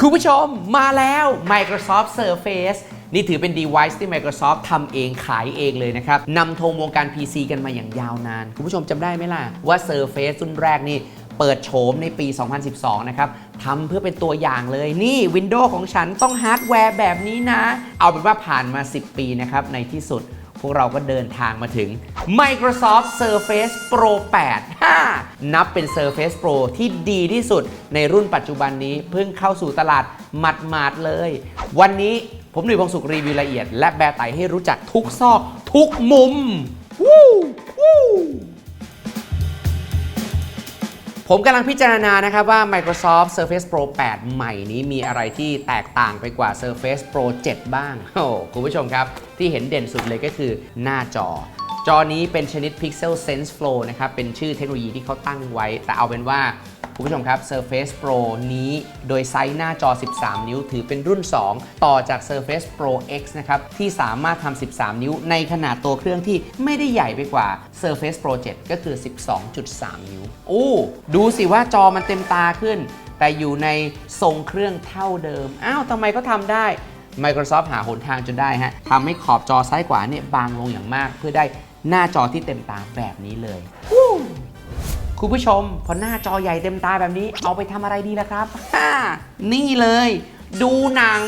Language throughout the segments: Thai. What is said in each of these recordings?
คุณผู้ชมมาแล้ว Microsoft Surface นี่ถือเป็น device ที่ Microsoft ทำเองขายเองเลยนะครับนำธงวงการ PC กันมาอย่างยาวนาน คุณผู้ชมจำได้ไหมล่ะ ว่า Surface รุ่นแรกนี่เปิดโฉมในปี 2012 นะครับทำเพื่อเป็นตัวอย่างเลย นี่ Windows ของฉันต้องฮาร์ดแวร์แบบนี้นะ เอาเป็นว่าผ่านมา 10 ปีนะครับในที่สุด พวกเราก็เดินทางมาถึง Microsoft Surface Pro 8 5 นับเป็น Surface Pro ที่ดีที่สุดในรุ่นปัจจุบันนี้เพิ่งเข้าสู่ตลาดหมัดๆเลย วันนี้ผมหนุ่ยพงศุกรีวิวละเอียด และแบร์ไตให้รู้จักทุกซอก ทุกมุมวู้วู้ ผมกำลังพิจารณานะครับว่า Microsoft Surface Pro 8 ใหม่นี้มีอะไรที่แตกต่างไปกว่า Surface Pro 7 บ้าง โอ้คุณผู้ชมครับ ที่เห็นเด่นสุดเลยก็คือหน้าจอ จอนี้เป็นชนิด Pixel Sense Flow นะครับ เป็นชื่อเทคโนโลยีที่เขาตั้งไว้ แต่เอาเป็นว่า คุณผู้ชมครับ Surface Pro นี้โดยไซส์หน้าจอ 13 นิ้ว ถือเป็นรุ่น 2 ต่อจาก Surface Pro X นะครับ ที่สามารถทำ 13 นิ้ว ในขนาดตัวเครื่องที่ไม่ได้ใหญ่ไปกว่า Surface Pro 7 ก็คือ 12.3 นิ้ว โอ้ ดูสิว่าจอมันเต็มตาขึ้น แต่อยู่ในทรงเครื่องเท่าเดิม อ้าวทำไมก็ทำได้ Microsoft หาหนทางจนได้ฮะทำให้ขอบจอซ้ายขวาเนี่ยบางลงอย่างมากเพื่อได้ หน้าจอที่เต็มตาแบบนี้เลยคุณผู้ชม พอหน้าจอใหญ่เต็มตาแบบนี้ เอาไปทำอะไรดีล่ะครับ นี่เลย ดูหนัง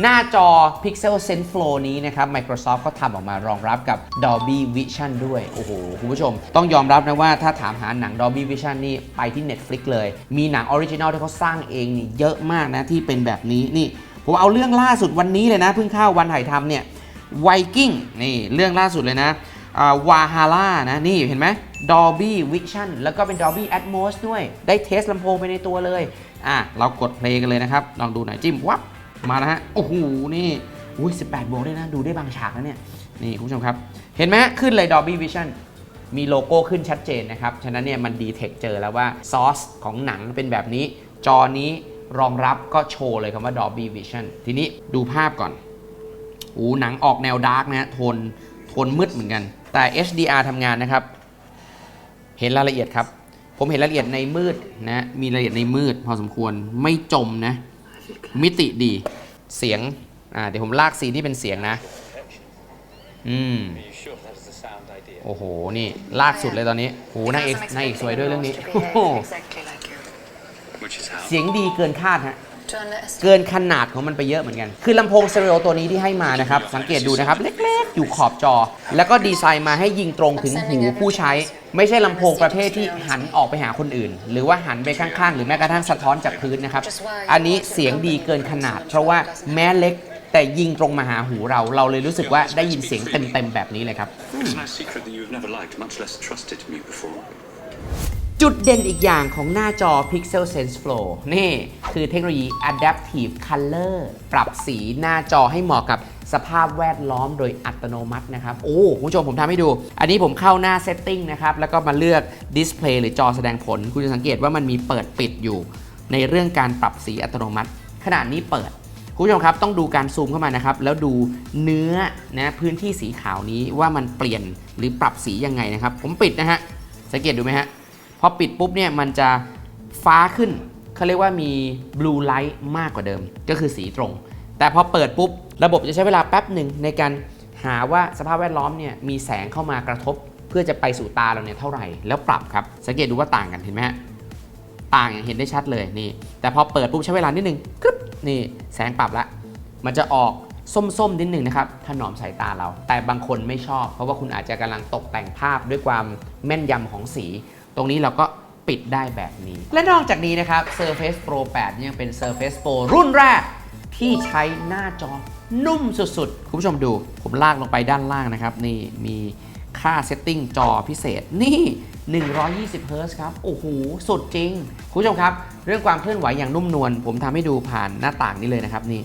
หน้าจอ Pixel Sense Flow นี้นะครับ Microsoft ก็ทำออกมารองรับกับ Dolby Vision ด้วย โอ้โห คุณผู้ชม ต้องยอมรับนะว่าถ้าถามหาหนัง Dolby Vision นี่ ไปที่ Netflix เลย มีหนังออริจินอลที่เขาสร้างเองนี่เยอะมากนะที่เป็นแบบนี้นี่ผมเอาเรื่องล่าสุดวันนี้เลยนะเพิ่งเข้าวันถ่ายทำเนี่ย ไวกิ้งนี่เรื่องล่าสุดเลยนะวาฮาร่านะ นี่เห็นไหม Dolby Vision แล้วก็เป็น Dolby Atmos ด้วย ได้เทสลำโพงไปในตัวเลย อะ เรากดเพลงกันเลยนะครับ ลองดูหน่อยจิ้ม วับ มาแล้วฮะ โอ้โห นี่อุ้ย18 โวลต์ด้วยนะ ดูได้บางฉากแล้วเนี่ย นี่คุณผู้ชมครับ เห็นไหมขึ้นเลย Dolby Vision มีโลโก้ขึ้นชัดเจนนะครับ ฉะนั้นเนี่ยมันดีเทคเจอแล้วว่าซอสของหนังเป็นแบบนี้ จอนี้รองรับก็โชว์เลยคำว่า Dolby Vision ทีนี้ดูภาพก่อน โอ้หนังออกแนวดาร์กนะฮะโทนโทนมืดเหมือนกัน แต่ HDR ทำงานนะครับ เห็นรายละเอียดครับ ผมเห็นรายละเอียดในมืดนะมีรายละเอียดในมืด พอสมควรไม่จมนะ มิติดีเสียงอ่าเดี๋ยวผมลากซีนที่เป็นเสียงนะ อืม Are you sure that is the sound idea? โอ้โห นี่ลากสุดเลยตอนนี้โอ้โหนางเอกนางเอกสวยด้วยเรื่องนี้โอ้โห Exactly like you. Which is how? เสียงดีเกินคาดฮะ To underestimate. เกินขนาดของมันไปเยอะเหมือนกัน คือลำโพงสเตอริโอตัวนี้ที่ให้มานะครับ สังเกตดูนะครับ เล็กๆ อยู่ขอบจอ แล้วก็ดีไซน์มาให้ยิงตรงถึงหูผู้ใช้ ไม่ใช่ลำโพงประเภทที่หันออกไปหาคนอื่น หรือว่าหันไปข้างๆ หรือแม้กระทั่งสะท้อนจากพื้นนะครับ อันนี้เสียงดีเกินขนาด เพราะว่าแม้เล็กแต่ยิงตรงมาหาหูเรา เราเลยรู้สึกว่าได้ยินเสียงเต็มๆแบบนี้เลยครับ จุดเด่นอีกอย่างของหน้าจอ Pixel Sense Flow นี่คือเทคโนโลยี Adaptive Color ปรับสีหน้าจอให้เหมาะกับสภาพแวดล้อมโดยอัตโนมัตินะครับ โอ้คุณผู้ชมผมทำให้ดู อันนี้ผมเข้าหน้า Setting นะครับ แล้วก็มาเลือก Display หรือจอแสดงผล คุณจะสังเกตว่ามันมีเปิดปิดอยู่ ในเรื่องการปรับสีอัตโนมัติ ขนาดนี้เปิด คุณผู้ชมครับต้องดูการซูมเข้ามานะครับ แล้วดูเนื้อนะพื้นที่สีขาวนี้ว่ามันเปลี่ยนหรือปรับสียังไงนะครับ ผมปิดนะฮะ สังเกตดูไหมฮะ พอปิดปุ๊บเนี่ยมันจะฟ้าขึ้นเขาเรียกว่ามี blue light มากกว่าเดิม ก็คือสีตรง แต่พอเปิดปุ๊บ ระบบจะใช้เวลาแป๊บหนึ่งในการหาว่าสภาพแวดล้อมเนี่ยมีแสงเข้ามากระทบ เพื่อจะไปสู่ตาเราเนี่ยเท่าไหร่แล้วปรับครับ สังเกตดูว่าต่างกันเห็นไหมฮะต่างอย่างเห็นได้ชัดเลยนี่ แต่พอเปิดปุ๊บใช้เวลานิดนึงกรึบนี่แสงปรับละมันจะออกส้มๆนิดหนึ่งนะครับถนอมสายตาเรา แต่บางคนไม่ชอบ เพราะว่าคุณอาจจะกำลังตกแต่งภาพด้วยความแม่นยำของสี ตรงนี้เราก็ปิดได้แบบนี้ และนอกจากนี้นะครับ Surface Pro 8 ยังเป็น Surface Pro รุ่นแรกที่ใช้หน้าจอนุ่มสุดๆ คุณผู้ชมดู ผมลากลงไปด้านล่างนะครับ นี่มีค่าเซตติ้งจอพิเศษ นี่ 120เฮิร์ตซ์ครับ โอ้โห สุดจริง คุณผู้ชมครับ เรื่องความเคลื่อนไหวอย่างนุ่มนวล ผมทำให้ดูผ่านหน้าต่างนี้เลยนะครับ นี่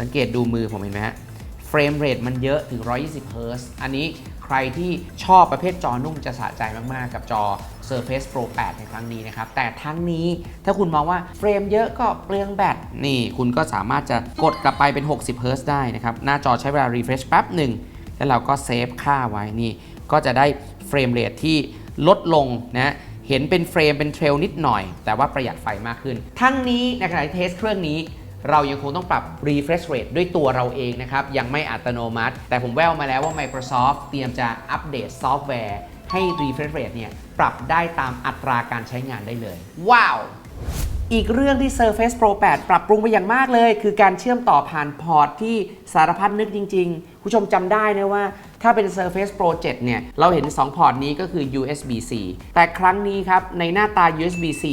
สังเกตดูมือผมเห็นไหมฮะ เฟรมเรทมันเยอะถึง 120เฮิร์ซอันนี้ใครที่ชอบประเภทจอนุ่มจะสะใจมาก ๆ กับจอ Surface Pro 8 ในครั้งนี้นะครับ แต่ทั้งนี้ถ้าคุณมองว่าเฟรมเยอะก็เปลืองแบต นี่คุณก็สามารถจะกดกลับไปเป็น 60เฮิร์ซได้นะครับ หน้าจอใช้เวลา refresh แป๊บหนึ่ง แล้วเราก็เซฟค่าไว้นี่ ก็จะได้เฟรมเรทที่ลดลงนะเห็นเป็นเฟรมเป็นเทรลนิดหน่อย แต่ว่าประหยัดไฟมากขึ้น ทั้งนี้ในขณะที่เทสเครื่องนี้ เรายังคงต้องปรับ refresh rate ด้วยตัวเราเองนะครับ ยังไม่อัตโนมัติ แต่ผมแววมาแล้วว่า Microsoft เตรียมจะอัปเดตซอฟต์แวร์ ให้ refresh rate เนี่ยปรับได้ตามอัตราการใช้งานได้เลย ว้าวอีกเรื่องที่ Surface Pro 8 ปรับปรุงไปอย่างมากเลย คือการเชื่อมต่อผ่านพอร์ตที่สารพัดนึกจริง ๆ ผู้ชมจำได้นะว่า ถ้าเป็น Surface Pro 7 เนี่ย เราเห็น 2 พอร์ตนี้ก็คือ USB-C แต่ครั้งนี้ครับ ในหน้าตา USB-C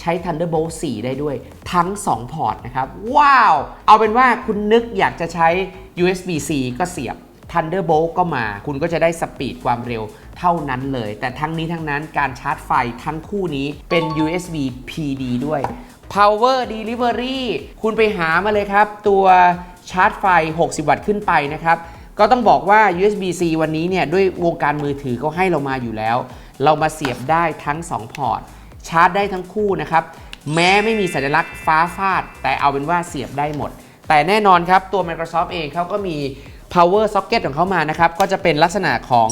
ใช้ Thunderbolt 4 ได้ด้วย ทั้ง 2 พอร์ตนะครับ ว้าว เอาเป็นว่าคุณนึกอยากจะใช้ USB-C ก็เสียบ Thunderbolt ก็มา คุณก็จะได้สปีดความเร็วเท่านั้นเลย แต่ทั้งนี้ทั้งนั้นการชาร์จไฟทั้งคู่นี้เป็น USB PD ด้วย Power Delivery คุณไปหามาเลยครับ ตัวชาร์จไฟ 60 วัตต์ขึ้นไปนะครับ ก็ต้องบอกว่า USB-C วันนี้เนี่ยด้วยวงการมือถือเขาให้เรามาอยู่แล้ว เรามาเสียบได้ทั้ง 2 พอร์ต ชาร์จได้ทั้งคู่นะครับ แม้ไม่มีสัญลักษณ์ฟ้าฟาด แต่เอาเป็นว่าเสียบได้หมด แต่แน่นอนครับ ตัว Microsoft เองเขาก็มี power socket ของเขามานะครับ ก็จะเป็นลักษณะของ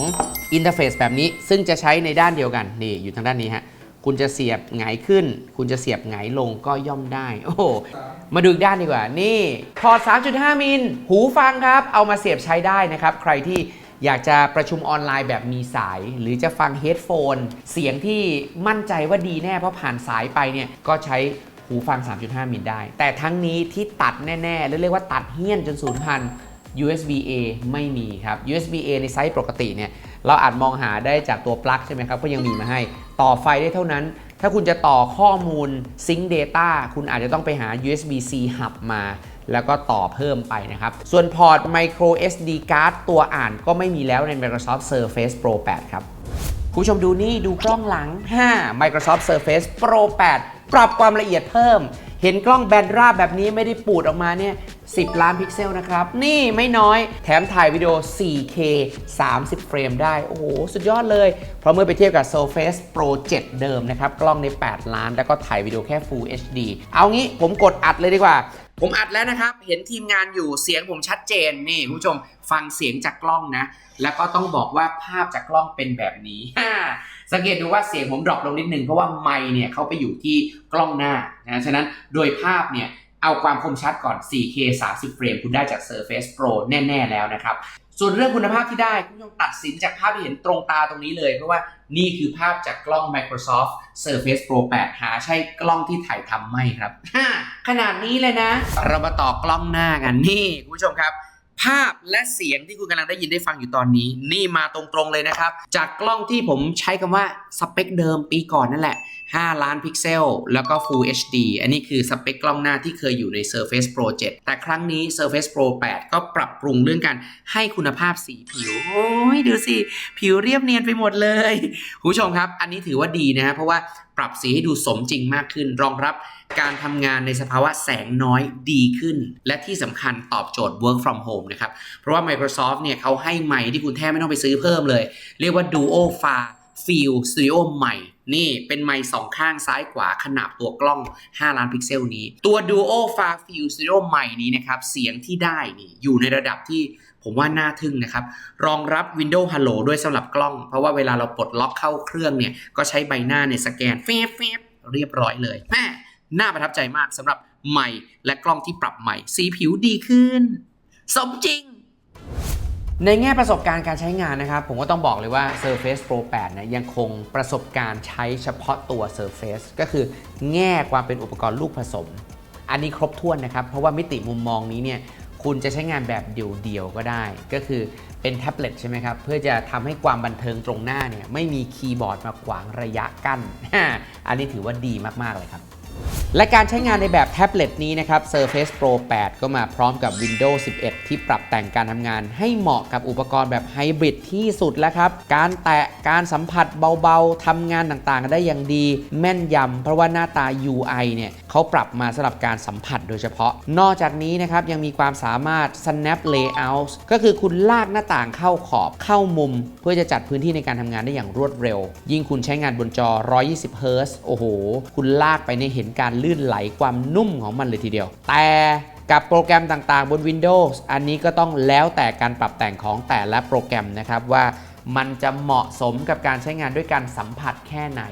อินเทอร์เฟซแบบนี้ ซึ่งจะใช้ในด้านเดียวกัน นี่ อยู่ทางด้านนี้ฮะ คุณจะเสียบหงายขึ้น คุณจะเสียบหงายลงก็ย่อมได้ โอ้โหมาดูอีกด้านดีกว่า นี่พอร์ต3.5 มิล หูฟังครับ เอามาเสียบใช้ได้นะครับ ใครที่อยากจะประชุมออนไลน์แบบมีสาย หรือจะฟังเฮดโฟน เสียงที่มั่นใจว่าดีแน่เพราะผ่านสายไปเนี่ยก็ใช้หูฟัง 3.5 มิลได้ แต่ทั้งนี้ที่ตัดแน่ๆหรือเรียกว่าตัดเฮี้ยนจนสูญพันธุ์ USB-A ไม่มีครับ USB-A ในไซส์ปกติเนี่ย เราอาจมองหาได้จากตัวปลั๊กใช่ไหมครับก็ยังมีมาให้ต่อไฟได้เท่านั้น ถ้าคุณจะต่อข้อมูล Sync Data คุณอาจจะต้องไปหา USB-C Hub มาแล้วก็ต่อเพิ่มไปนะครับ ส่วนพอร์ต Micro SD Card ตัวอ่านก็ไม่มีแล้วใน Microsoft Surface Pro 8 ครับ คุณผู้ชมดูนี่ดูกล้องหลัง 5 Microsoft Surface Pro 8 ปรับความละเอียดเพิ่ม เห็นกล้องแบนราบแบบนี้ไม่ได้ปูดออกมาเนี่ย10 ล้านพิกเซลนะครับ นี่ไม่น้อยแถมถ่ายวิดีโอ 4K 30 เฟรมได้ โอ้โห สุดยอดเลย เพราะเมื่อไปเทียบกับ Surface Pro 7 เดิมนะครับ กล้องใน 8 ล้าน แล้วก็ถ่ายวิดีโอแค่ Full HD เอางี้ผมกดอัดเลยดีกว่า ผมอัดแล้วนะครับ เห็นทีมงานอยู่เสียงผมชัดเจนนี่คุณผู้ชมฟังเสียงจากกล้องนะ แล้วก็ต้องบอกว่าภาพจากกล้องเป็นแบบนี้ สังเกตดูว่าเสียงผมดรอปลงนิดนึงเพราะว่าไมค์เนี่ยเขาไปอยู่ที่กล้องหน้านะฉะนั้นโดยภาพเนี่ยเอาความคมชัดก่อน 4K 30 เฟรมคุณได้จาก Surface Pro แน่ ๆ แล้วนะครับ ส่วนเรื่องคุณภาพที่ได้คุณผู้ชมตัดสินจากภาพที่เห็นตรงตาตรงนี้เลย เพราะว่านี่คือภาพจากกล้อง Microsoft Surface Pro 8 หาใช่กล้องที่ถ่ายทำไม่ครับขนาดนี้เลยนะ เรามาต่อกล้องหน้ากันนี่คุณผู้ชมครับ ภาพและเสียงที่คุณกำลังได้ยินได้ฟังอยู่ตอนนี้ นี่มาตรงๆเลยนะครับ จากกล้องที่ผมใช้คำว่าสเปคเดิมปีก่อนนั่นแหละ 5 ล้านพิกเซล แล้วก็ Full HD อันนี้คือสเปคกล้องหน้าที่เคยอยู่ใน Surface Pro 7 แต่ครั้งนี้ Surface Pro 8 ก็ปรับปรุงเรื่องการให้คุณภาพสีผิว โอ้ยดูสิ ผิวเรียบเนียนไปหมดเลยคุณผู้ชมครับ อันนี้ถือว่าดีนะฮะเพราะว่าปรับสีให้ดูสมจริงมากขึ้นรองรับ การทำงานในสภาวะแสงน้อยดีขึ้น และที่สำคัญตอบโจทย์ work from home นะครับ เพราะว่า Microsoft เนี่ยเขาให้ไมค์ที่คุณแทบไม่ต้องไปซื้อเพิ่มเลย เรียกว่า Duo Far Field Studio ใหม่นี่เป็นไมค์สองข้างซ้ายขวาขนาบตัวกล้อง 5 ล้านพิกเซลนี้ ตัว Duo Far Field Studio ใหม่นี้นะครับ เสียงที่ได้นี่อยู่ในระดับที่ผมว่าน่าทึ่งนะครับ รองรับ Windows Hello ด้วยสำหรับกล้อง เพราะว่าเวลาเราปลดล็อกเข้าเครื่องเนี่ย ก็ใช้ใบหน้าในสแกนเฟบเฟบเรียบร้อยเลยแม่ น่าประทับใจมากสำหรับใหม่และกล้องที่ปรับใหม่ สีผิวดีขึ้น สมจริง ในแง่ประสบการณ์การใช้งานนะครับ ผมก็ต้องบอกเลยว่า Surface Pro 8เนี่ยยังคงประสบการณ์ใช้เฉพาะตัว Surface ก็คือแง่ความเป็นอุปกรณ์ลูกผสม อันนี้ครบถ้วนนะครับ เพราะว่ามิติมุมมองนี้เนี่ยคุณจะใช้งานแบบเดี่ยวๆก็ได้ ก็คือเป็นแท็บเล็ตใช่ไหมครับ เพื่อจะทำให้ความบันเทิงตรงหน้าเนี่ยไม่มีคีย์บอร์ดมาขวางระยะกั้น อันนี้ถือว่าดีมากๆเลยครับ และการใช้งานในแบบแท็บเล็ตนี้นะครับ Surface Pro 8 ก็มาพร้อมกับ Windows 11 ที่ปรับแต่งการทำงานให้เหมาะกับอุปกรณ์แบบไฮบริดที่สุดแล้วครับ การแตะการสัมผัสเบาๆทำงานต่างๆ ได้อย่างดี แม่นยำเพราะว่าหน้าตา UI เนี่ยเขาปรับมาสำหรับการสัมผัสโดยเฉพาะ นอกจากนี้นะครับ ยังมีความสามารถ snap layout ก็คือคุณลากหน้าต่างเข้าขอบเข้ามุม เพื่อจะจัดพื้นที่ในการทำงานได้อย่างรวดเร็ว ยิ่งคุณใช้งานบนจอ 120 Hz โอ้โห คุณลากไปในเห็นการลื่นไหลความนุ่มของมันเลยทีเดียว แต่กับโปรแกรมต่างๆ บน Windows อันนี้ก็ต้องแล้วแต่การปรับแต่งของแต่ละโปรแกรมนะครับว่ามันจะเหมาะสมกับการใช้งานด้วยการสัมผัสแค่ไหน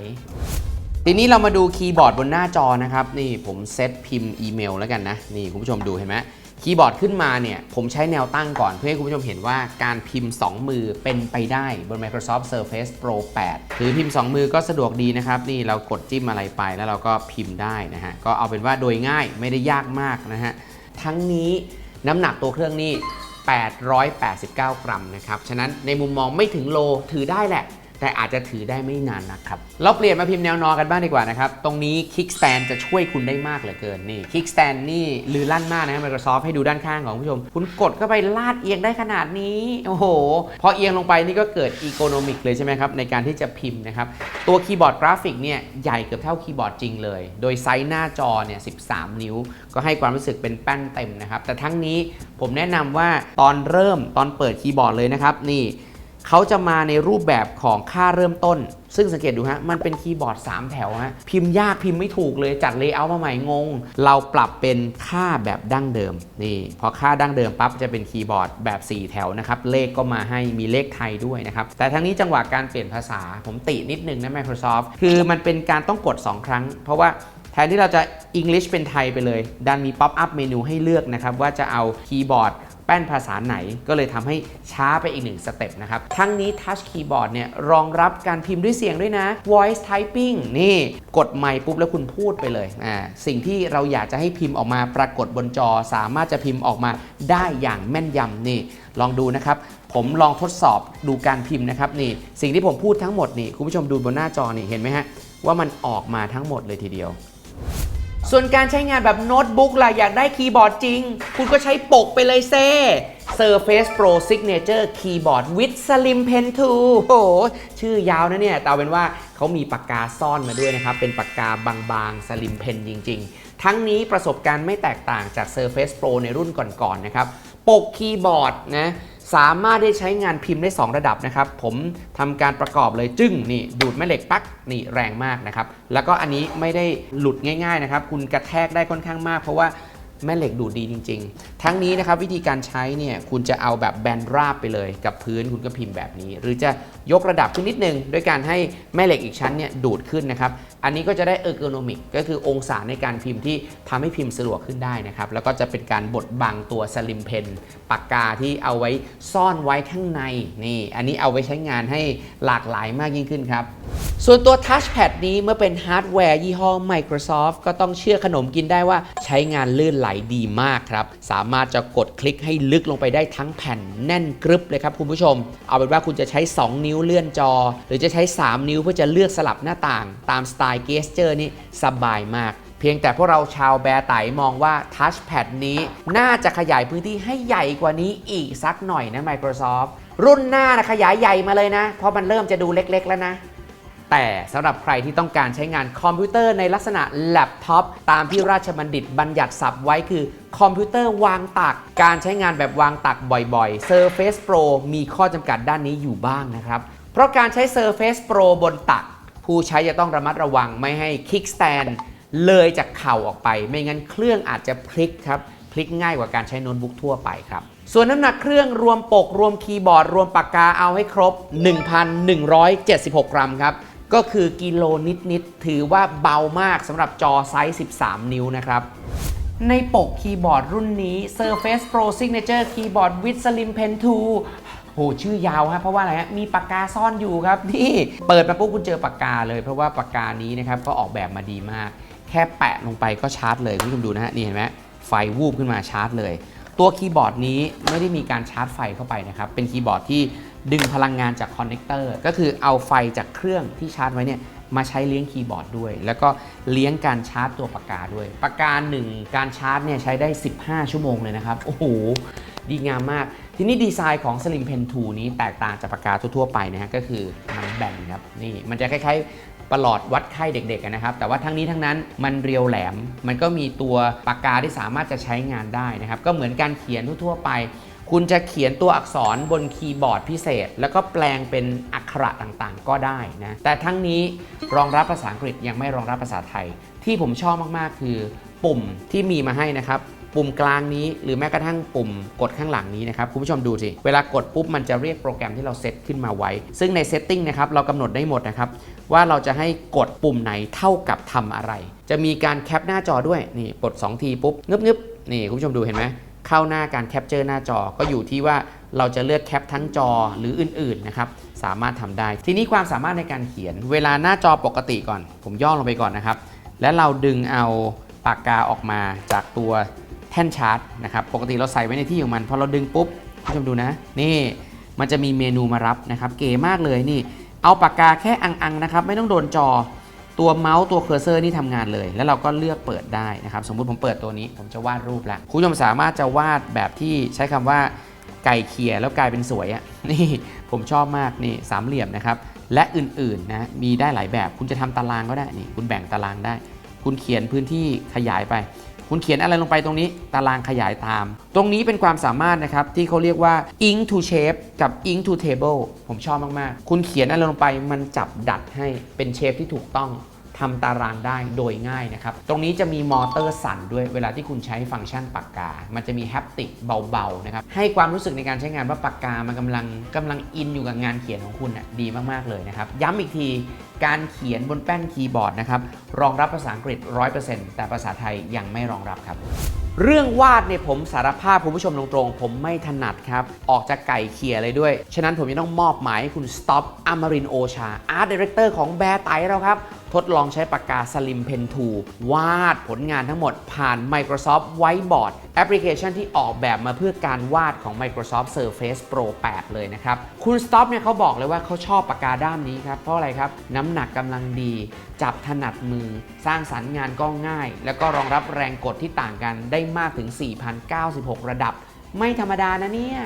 ทีนี้เรามาดูคีย์บอร์ดบนหน้าจอนะครับ นี่ผมเซตพิมพ์อีเมลแล้วกันนะ นี่คุณผู้ชมดูเห็นไหม คีย์บอร์ดขึ้นมาเนี่ยผมใช้แนวตั้งก่อนเพื่อให้คุณผู้ชมเห็นว่าการพิมพ์ 2 มือเป็นไปได้บน Microsoft Surface Pro 8ถือพิมพ์ 2 มือก็สะดวกดีนะครับ นี่เรากดจิ้มอะไรไปแล้วเราก็พิมพ์ได้นะฮะ ก็เอาเป็นว่าโดยง่ายไม่ได้ยากมากนะฮะ ทั้งนี้น้ำหนักตัวเครื่องนี่889 กรัมนะครับ ฉะนั้นในมุมมองไม่ถึงโลถือได้แหละ แต่อาจจะถือได้ไม่นานนะครับ เราเปลี่ยนมาพิมพ์แนวนอกันบ้างดีกว่านะครับ ตรงนี้ Kickstand จะช่วยคุณได้มากเหลือเกินนี่ Kickstand นี่ลือลั่นมากนะ Microsoft ให้ดูด้านข้างของผู้ชม คุณกดเข้าไปลาดเอียงได้ขนาดนี้ โอ้โห พอเอียงลงไปนี่ก็เกิดอีโคโนมิกเลยใช่ไหมครับ ในการที่จะพิมพ์นะครับ ตัวคีย์บอร์ดกราฟิกเนี่ยใหญ่เกือบเท่าคีย์บอร์ดจริงเลย โดยไซส์หน้าจอเนี่ย 13 นิ้ว ก็ให้ความรู้สึกเป็นแป้นเต็มนะครับแต่ทั้งนี้ผมแนะนำว่าตอนเริ่มตอนเปิดคีย์บอร์ดเลยนะครับนี่ เขาจะมาในรูปแบบของค่าเริ่มต้น ซึ่งสังเกตดูฮะ มันเป็นคีย์บอร์ด 3 แถวฮะ พิมพ์ยากพิมพ์ไม่ถูกเลยจัดเลเยอร์มาใหม่งง เราปรับเป็นค่าแบบดั้งเดิม นี่ พอค่าดั้งเดิมปั๊บจะเป็นคีย์บอร์ดแบบ 4 แถวนะครับ เลขก็มาให้มีเลขไทยด้วยนะครับ แต่ทั้งนี้จังหวะการเปลี่ยนภาษาผมตินิดนึงนะ Microsoft คือมันเป็นการต้องกด 2 ครั้ง เพราะว่าแทนที่เราจะ English เป็นไทยไปเลย ดันมี Pop up เมนูให้เลือกนะครับว่าจะเอาคีย์บอร์ด แป้นภาษาไหน ก็เลยทำให้ช้าไปอีกหนึ่งสเต็ปนะครับ ทั้งนี้ Touch Keyboard เนี่ยรองรับการพิมพ์ด้วยเสียงด้วยนะ Voice Typing นี่กดไมค์ปุ๊บแล้วคุณพูดไปเลยอ่าสิ่งที่เราอยากจะให้พิมพ์ออกมาปรากฏบนจอ สามารถจะพิมพ์ออกมาได้อย่างแม่นยำนี่ลองดูนะครับผมลองทดสอบดูการพิมพ์นะครับนี่สิ่งที่ผมพูดทั้งหมดนี่คุณผู้ชมดูบนหน้าจอนี่เห็นไหมฮะว่ามันออกมาทั้งหมดเลยทีเดียว ส่วนการใช้งานแบบโน้ตบุ๊กล่ะอยากได้คีย์บอร์ดจริง คุณก็ใช้ปกไปเลยเซ่ Surface Pro Signature Keyboard with Slim Pen 2โอ้โหชื่อยาวนะเนี่ย แต่เอาเป็นว่าเขามีปากกาซ่อนมาด้วยนะครับ เป็นปากกาบางๆ Slim Pen จริง ๆ ทั้งนี้ประสบการณ์ไม่แตกต่างจาก Surface Pro ในรุ่นก่อนๆนะครับ ปกคีย์บอร์ดนะ สามารถได้ใช้งานพิมพ์ได้ 2 ระดับนะครับ ผมทำการประกอบเลยจึ้งนี่ดูดแม่เหล็กปักนี่แรงมากนะครับ แล้วก็อันนี้ไม่ได้หลุดง่าย ๆนะครับ คุณกระแทกได้ค่อนข้างมาก เพราะว่าแม่เหล็กดูดดีจริง ๆ ทั้งนี้นะครับวิธีการใช้เนี่ยคุณจะเอาแบบแบนราบไปเลยกับพื้นคุณก็พิมพ์แบบนี้ หรือจะยกระดับขึ้นนิดนึงด้วยการให้แม่เหล็กอีกชั้นเนี่ยดูดขึ้นนะครับ อันนี้ก็จะได้เออร์โกนมิกก็คือองศาในการพิมพ์ที่ทำให้พิมพ์สะดวกขึ้นได้นะครับ แล้วก็จะเป็นการบดบังตัวสลิมเพนปากกาที่เอาไว้ซ่อนไว้ข้างในนี่ อันนี้เอาไว้ใช้งานให้หลากหลายมากยิ่งขึ้นครับ ส่วนตัว Touchpad นี้เมื่อเป็นฮาร์ดแวร์ยี่ห้อ Microsoft ก็ต้องเชื่อขนมกินได้ว่าใช้งานลื่นไหลดีมากครับ สามารถจะกดคลิกให้ลึกลงไปได้ทั้งแผ่นแน่นกรึบเลยครับคุณผู้ชม เอาเป็นว่าคุณจะใช้ 2 นิ้ว้วเลื่อนจอ หรือจะใช้ 3 นิ้วเพื่อจะเลือกสลับหน้าต่าง ตามสไตล์เกสเจอร์นี่สบายมาก เพียงแต่พวกเราชาวแบร์ไตมองว่า Touchpad นี้น่าจะขยายพื้นที่ให้ใหญ่กว่านี้อีกสักหน่อยนะ Microsoft รุ่นหน้านะขยายใหญ่มาเลยนะ เพราะมันเริ่มจะดูเล็ก ๆ แล้วนะแต่สำหรับใครที่ต้องการใช้งานคอมพิวเตอร์ในลักษณะแล็ปท็อปตามที่ราชบัณฑิตบัญญัติศัพท์ไว้คือ คอมพิวเตอร์วางตัก การใช้งานแบบวางตักบ่อยๆ Surface Pro มีข้อจำกัดด้านนี้อยู่บ้างนะครับ เพราะการใช้ Surface Pro บนตัก ผู้ใช้จะต้องระมัดระวังไม่ให้ Kickstand เลยจากเข่าออกไป ไม่งั้นเครื่องอาจจะพลิกครับ พลิกง่ายกว่าการใช้โน้ตบุ๊กทั่วไปครับ ส่วนน้ำหนักเครื่องรวมปก รวมคีย์บอร์ด รวมปากกาเอาให้ครบ 1,176 กรัมครับก็คือกิโลนิดๆ ถือว่าเบามากสำหรับจอไซส์ 13 นิ้วนะครับ ในปกคีย์บอร์ดรุ่นนี้ Surface Pro Signature Keyboard with Slim Pen 2โหชื่อยาวฮะเพราะว่าอะไรฮะมีปากกาซ่อนอยู่ครับนี่เปิดมาปุ๊บคุณเจอปากกาเลย เพราะว่าปากกานี้นะครับก็ออกแบบมาดีมาก แค่แปะลงไปก็ชาร์จเลยคุณผู้ชมดูนะฮะนี่เห็นไหมไฟวูบขึ้นมาชาร์จเลย ตัวคีย์บอร์ดนี้ไม่ได้มีการชาร์จไฟเข้าไปนะครับเป็นคีย์บอร์ดที่ดึงพลังงานจากคอนเนคเตอร์ก็คือเอาไฟจากเครื่องที่ชาร์จไว้เนี่ย มาใช้เลี้ยงคีย์บอร์ดด้วย แล้วก็เลี้ยงการชาร์จตัวปากกาด้วย ปากกาหนึ่งการชาร์จเนี่ยใช้ได้ 15 ชั่วโมงเลยนะครับ โอ้โห ดีงามมาก ทีนี้ดีไซน์ของ Slim Pen 2 นี้แตกต่างจากปากกาทั่วๆไปนะฮะก็คือมันแบนครับนี่มันจะคล้ายๆประหลอดวัดไข้เด็กๆนะครับ แต่ว่าทั้งนี้ทั้งนั้นมันเรียวแหลม มันก็มีตัวปากกาที่สามารถจะใช้งานได้นะครับ ก็เหมือนการเขียนทั่วๆไป คุณจะเขียนตัวอักษรบนคีย์บอร์ดพิเศษ แล้วก็แปลงเป็นอักขระต่างๆ ก็ได้นะ แต่ทั้งนี้รองรับภาษาอังกฤษยังไม่รองรับภาษาไทย ที่ผมชอบมากๆ คือปุ่มที่มีมาให้นะครับ ปุ่มกลางนี้หรือแม้กระทั่งปุ่มกดข้างหลังนี้นะครับ คุณผู้ชมดูสิ เวลากดปุ๊บมันจะเรียกโปรแกรมที่เราเซตขึ้นมาไว้ ซึ่งในเซตติ้งนะครับเรากำหนดได้หมดนะครับ ว่าเราจะให้กดปุ่มไหนเท่ากับทำอะไร จะมีการแคปหน้าจอด้วยนี่กด 2 ทีปุ๊บงึบงึบนี่คุณผู้ชมดูเห็นไหม เข้าหน้าการแคปเจอร์หน้าจอ ก็อยู่ที่ว่าเราจะเลือกแคปทั้งจอหรืออื่นๆนะครับสามารถทำได้ ทีนี้ความสามารถในการเขียน เวลาหน้าจอปกติก่อน ผมย่อลงไปก่อนนะครับ และเราดึงเอาปากกาออกมาจากตัวแท่นชาร์ตนะครับปกติเราใส่ไว้ในที่ของมันพอเราดึงปุ๊บผู้ชมดูนะ นี่มันจะมีเมนูมารับนะครับ เก๋มากเลยนี่ เอาปากกาแค่อังๆนะครับ ไม่ต้องโดนจอ ตัวเมาส์ตัวเคอร์เซอร์นี่ทำงานเลย แล้วเราก็เลือกเปิดได้นะครับ สมมุติผมเปิดตัวนี้ ผมจะวาดรูปละคุณผู้ชมสามารถจะวาดแบบที่ใช้คำว่าไก่เขียแล้วกลายเป็นสวยอะ่ะนี่ผมชอบมากนี่สามเหลี่ยมนะครับ และอื่นๆนะมีได้หลายแบบคุณจะทำตารางก็ได้นี่คุณแบ่งตารางได้ คุณเขียนพื้นที่ขยายไป คุณเขียนอะไรลงไปตรงนี้ ตารางขยายตาม ตรงนี้เป็นความสามารถนะครับ ที่เขาเรียกว่า ink to shape กับ ink to table ผมชอบมาก ๆ คุณเขียนอะไรลงไปมันจับดัดให้เป็นเชฟที่ถูกต้องทำตารางได้โดยง่ายนะครับ ตรงนี้จะมีมอเตอร์สั่นด้วยเวลาที่คุณใช้ฟังก์ชันปากกา มันจะมีแฮปติกเบาๆนะครับ ให้ความรู้สึกในการใช้งานว่าปากกามันกำลังกำลังอินอยู่กับงานเขียนของคุณน่ะดีมากๆเลยนะครับ ย้ำอีกที การเขียนบนแป้นคีย์บอร์ดนะครับรองรับภาษาอังกฤษ 100%แต่ภาษาไทยยังไม่รองรับครับ เรื่องวาดเนี่ยผมสารภาพคุณผู้ชมตรงๆ ผมไม่ถนัดครับ ออกจากไก่เขี่ยเลยด้วย ฉะนั้นผมจะต้องมอบหมายให้คุณสต็อปอมรินโอชาอาร์ตดีเรคเตอร์ของแบร์ไตเราครับ ทดลองใช้ปากกา Slim Pen 2วาดผลงานทั้งหมดผ่าน Microsoft Whiteboard แอปพลิเคชันที่ออกแบบมาเพื่อการวาดของ Microsoft Surface Pro 8 เลยนะครับ คุณสต็อปเนี่ยเขาบอกเลยว่าเขาชอบปากกาด้ามนี้ครับ เพราะอะไรครับ น้ำหนักกำลังดี จับถนัดมือ สร้างสรรค์งานก็ง่าย แล้วก็รองรับแรงกดที่ต่างกันได้มากถึง 4,096 ระดับ ไม่ธรรมดานะเนี่ย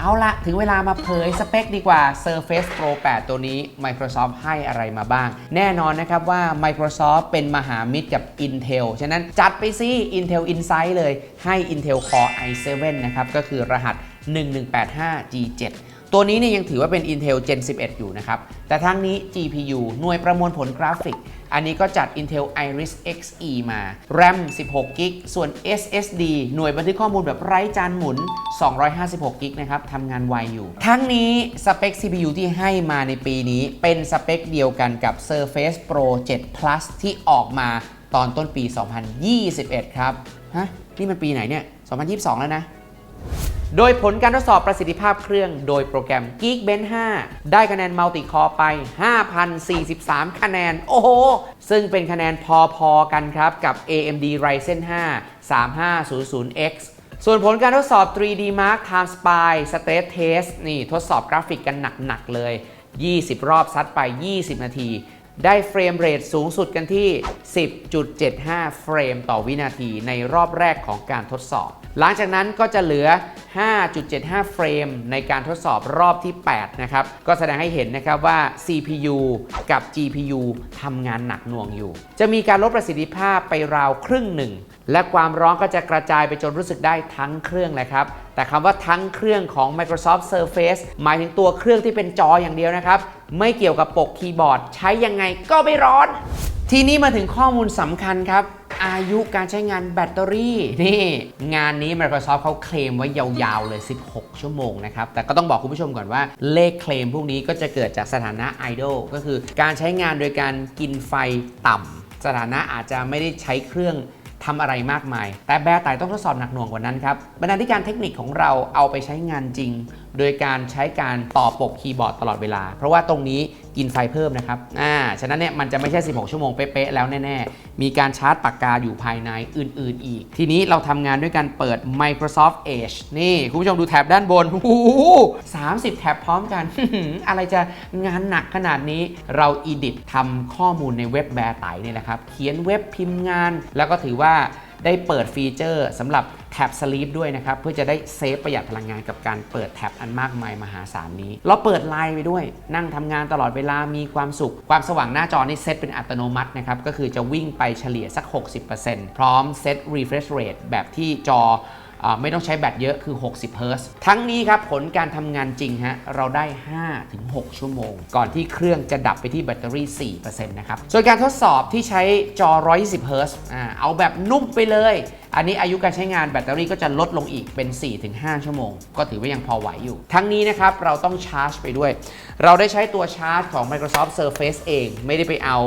เอาละถึงเวลามาเผยสเปคดีกว่า Surface Pro 8 ตัวนี้ Microsoft ให้อะไรมาบ้าง แน่นอนนะครับว่า Microsoft เป็นมหามิตรกับ Intel ฉะนั้นจัดไปสิ Intel Insight เลยให้ Intel Core i7 นะครับ ก็คือรหัส 1185G7 ตัวนี้เนี่ยยังถือว่าเป็น Intel Gen 11 อยู่นะครับ แต่ทั้งนี้ GPU หน่วยประมวลผลกราฟิก อันนี้ก็จัด Intel Iris Xe มา RAM 16 g b ส่วน SSD หน่วยบันทึกข้อมูลแบบไร้จานหมุน 256 g b นะครับทำงานไวอยู่ ทั้งนี้สเปค CPU ที่ให้มาในปีนี้ เป็นสเปคเดียวกันกับ Surface Pro 7 Plus ที่ออกมาตอนต้นปี 2021 ครับ ฮะ นี่มันปีไหนเนี่ย 2022 แล้วนะ โดยผลการทดสอบประสิทธิภาพเครื่องโดยโปรแกรม Geekbench 5 ได้คะแนนมัลติคอไป 5,043 คะแนน โอ้โห ซึ่งเป็นคะแนนพอๆกันครับ กับ AMD Ryzen 5 3500X ส่วนผลการทดสอบ 3D Mark Time Spy Stress Test นี่ทดสอบกราฟิกกันหนัก ๆ เลย 20 รอบซัดไป 20 นาที ได้เฟรมเรทสูงสุดกันที่ 10.75 เฟรมต่อวินาทีในรอบแรกของการทดสอบ หลังจากนั้นก็จะเหลือ 5.75 เฟรมในการทดสอบรอบที่ 8 นะครับ ก็แสดงให้เห็นนะครับว่า CPU กับ GPU ทำงานหนักหน่วงอยู่ จะมีการลดประสิทธิภาพไปราวครึ่งหนึ่ง และความร้อนก็จะกระจายไปจนรู้สึกได้ทั้งเครื่องเลยครับ แต่คำว่าทั้งเครื่องของ Microsoft Surface หมายถึงตัวเครื่องที่เป็นจออย่างเดียวนะครับ ไม่เกี่ยวกับปกคีย์บอร์ด ใช้ยังไงก็ไม่ร้อน ทีนี้มาถึงข้อมูลสำคัญครับ อายุการใช้งานแบตเตอรี่ นี่ งานนี้ Microsoft เขาเคลมไว้ยาวๆเลย 16 ชั่วโมงนะครับ แต่ก็ต้องบอกคุณผู้ชมก่อนว่าเลขเคลมพวกนี้ก็จะเกิดจากสถานะไอดอลก็คือการใช้งานโดยการกินไฟต่ำสถานะอาจจะไม่ได้ใช้เครื่อง ทำอะไรมากมาย แต่แบร์ไตต้องทดสอบหนักหน่วงกว่านั้นครับบรรณาธิการเทคนิคของเราเอาไปใช้งานจริง โดยการใช้การต่อปกคีย์บอร์ดตลอดเวลา เพราะว่าตรงนี้กินไฟเพิ่มนะครับ อ่า ฉะนั้นเนี่ยมันจะไม่ใช่ 16 ชั่วโมงเป๊ะๆแล้วแน่ๆ มีการชาร์จปากกาอยู่ภายในอื่นๆอีก ทีนี้เราทำงานด้วยการเปิด Microsoft Edge นี่ คุณผู้ชมดูแท็บด้านบนโอ้โห30 แท็บพร้อมกัน อะไรจะงานหนักขนาดนี้ เราอีดิททำข้อมูลในเว็บแบร์ไตนี่แหละครับ เขียนเว็บพิมพ์งาน แล้วก็ถือว่า ได้เปิดฟีเจอร์สำหรับแท็บสลีปด้วยนะครับ เพื่อจะได้เซฟประหยัดพลังงานกับการเปิดแท็บอันมากมายมหาศาลนี้ เราเปิดไลน์ไปด้วย นั่งทำงานตลอดเวลามีความสุข ความสว่างหน้าจอนี่เซตเป็นอัตโนมัตินะครับ ก็คือจะวิ่งไปเฉลี่ยสัก 60%พร้อมเซต refresh rate แบบที่จอ ไม่ต้องใช้แบตเยอะคือ 60เฮิร์ตซ์ทั้งนี้ครับผลการทำงานจริงฮะเราได้ 5-6 ชั่วโมง ก่อนที่เครื่องจะดับไปที่แบตเตอรี่ 4%นะครับส่วนการทดสอบที่ใช้จอ 120เฮิร์ตซ์อ่าเอาแบบนุ่มไปเลย อันนี้อายุการใช้งานแบตเตอรี่ก็จะลดลงอีกเป็น 4-5 ชั่วโมง ก็ถือว่ายังพอไหวอยู่ ทั้งนี้นะครับเราต้องชาร์จไปด้วย เราได้ใช้ตัวชาร์จของ Microsoft Surface เอง ไม่ได้ไปเอา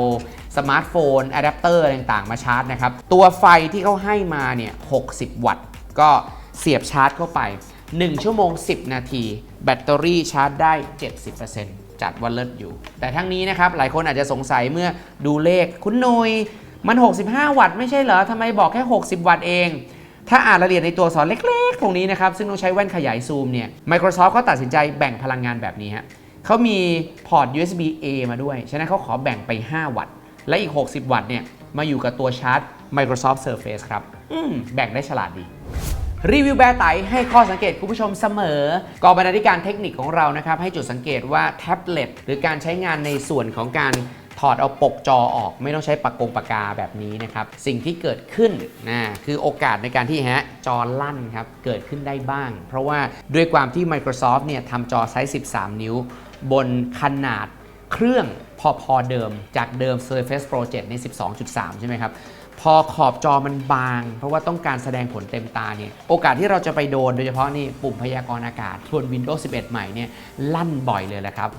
สมาร์ทโฟนอะแดปเตอร์ต่างๆ มาชาร์จนะครับ ตัวไฟที่เขาให้มาเนี่ย 60 วัตต์ ก็เสียบชาร์จเข้าไป 1 ชั่วโมง 10 นาที แบตเตอรี่ชาร์จได้ 70%จัดว่าเลิศอยู่ แต่ทั้งนี้นะครับ หลายคนอาจจะสงสัยเมื่อดูเลขคุณนุยมัน 65 วัตต์ไม่ใช่เหรอทำไมบอกแค่ 60 วัตต์เอง ถ้าอ่านรายละเอียดในตัวอักษรเล็กๆ ตรงนี้นะครับ ซึ่งต้องใช้แว่นขยายซูมเนี่ย Microsoft ก็ตัดสินใจแบ่งพลังงานแบบนี้ฮะเขามีพอร์ต USB A มาด้วย ฉะนั้นเขาขอแบ่งไป 5 วัตต์ และอีก 60 วัตต์เนี่ย มาอยู่กับตัวชาร์จ Microsoft Surface ครับ อืมแบ่งได้ฉลาดดีรีวิวแบร์ไตให้ข้อสังเกตคุณผู้ชมเสมอกองบรรณาธิการเทคนิคของเรานะครับ ให้จุดสังเกตว่าแท็บเล็ตหรือการใช้งานในส่วนของการถอดเอาปกจอออกไม่ต้องใช้ปากกงปากกาแบบนี้นะครับ สิ่งที่เกิดขึ้นนะคือโอกาสในการที่ฮะจอลั่นครับ เกิดขึ้นได้บ้าง เพราะว่าด้วยความที่ Microsoft เนี่ยทำจอไซส์ 13 นิ้ว บนขนาดเครื่องพอพอเดิมจากเดิม Surface Pro 7ใน 12.3 ใช่ไหมครับ พอขอบจอมันบาง เพราะว่าต้องการแสดงผลเต็มตาเนี่ยโอกาสที่เราจะไปโดนโดยเฉพาะนี่ปุ่มพยากรณ์อากาศบน Windows 11 ใหม่เนี่ยลั่นบ่อยเลยแหละครับ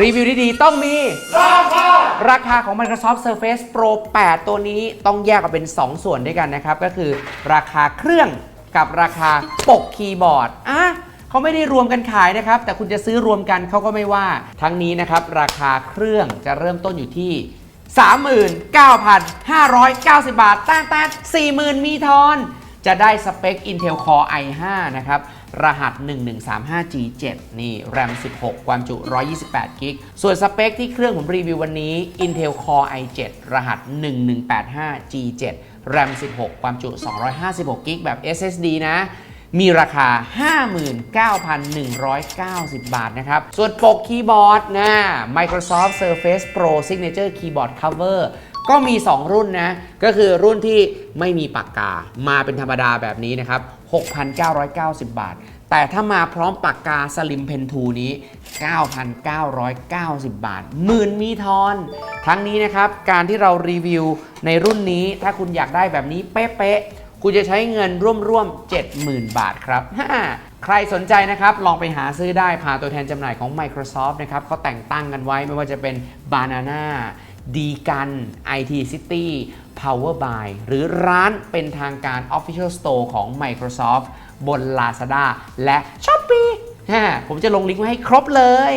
รีวิวดีๆต้องมี ราคาราคาของ Microsoft Surface Pro 8 ตัวนี้ต้องแยกออกเป็น 2 ส่วนด้วยกันนะครับ ก็คือราคาเครื่องกับราคาปกคีย์บอร์ดอะเขาไม่ได้รวมกันขายนะครับ แต่คุณจะซื้อรวมกันเขาก็ไม่ว่า ทั้งนี้นะครับ ราคาเครื่องจะเริ่มต้นอยู่ที่ 39,590 บาทตั้งแต่40,000 มีทอน จะได้สเปค Intel Core i5 นะครับ รหัส 1135G7 นี่ RAM 16 ความจุ 128กิกส่วนสเปคที่เครื่องผมรีวิววันนี้ Intel Core i7 รหัส 1185G7 RAM 16 ความจุ 256กิกแบบ SSD นะ มีราคา 59,190 บาทนะครับ ส่วนปกคีย์บอร์ดนะ Microsoft Surface Pro Signature Keyboard Cover ก็มี 2 รุ่นนะ ก็คือรุ่นที่ไม่มีปากกา มาเป็นธรรมดาแบบนี้นะครับ 6,990 บาท แต่ถ้ามาพร้อมปากกา Slim Pen 2นี้ 9,990 บาทหมื่นมีทอน ทั้งนี้นะครับ การที่เรารีวิวในรุ่นนี้ ถ้าคุณอยากได้แบบนี้เป๊ะ คุณจะใช้เงินร่วมๆ 70,000 บาทครับ ใครสนใจนะครับ ลองไปหาซื้อได้ผ่านตัวแทนจำหน่ายของ Microsoft นะครับเขาแต่งตั้งกันไว้ไม่ว่าจะเป็น Banana ดีกัน IT City Power by หรือร้านเป็นทางการ Official Store ของ Microsoft บน Lazada และ Shopee ฮะผมจะลงลิงก์ไว้ให้ครบเลย